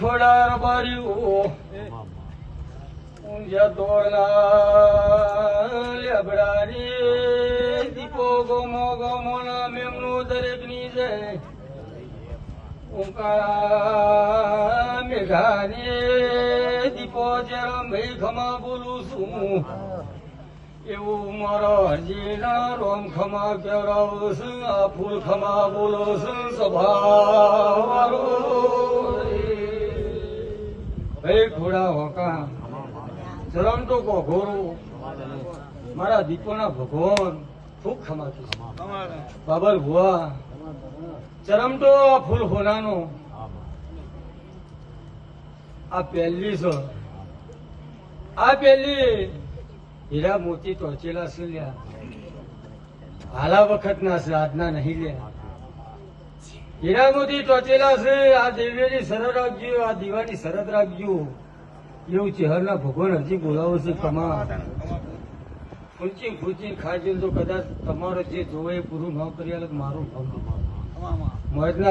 ખોડાર બાર્યું ઊંઝા દોડના લેબડારી. દીપો ગોમો ગોમો ના મેમનું દરેકની જય. ઓંકાર મેઘાની. દીપો જરા ભાઈ ખમા બોલું છું. એવું મારો હરજીના રોમ ખમા કેવડાવું છું આ ફૂલ ખમા બોલો છું સભારો ભાઈ ઘોડા હોકા ચરણ તો કો મારા દીપોના ભગવાન ખૂબ ખમાતી છે બાબર ભુવા ચરમ તો ફૂલ હોનાનો. આ પહેલી છે આ પહેલી હીરા મોતી ટોચેલા શું લ્યા. હાલા વખત ના છે આજના નહીં લ્યા. હીરા મોતી ટોચેલા છે આ દેવીની શરત રાખજો આ દીવાની શરત રાખજો. એવું ચહેરના ભગવાન હજી બોલાવો છે કમા ફૂંચી ખૂંચી ખાજો તો કદાચ તમારો જે જોવે પૂરું ન કરી મારું ભમ. મોજના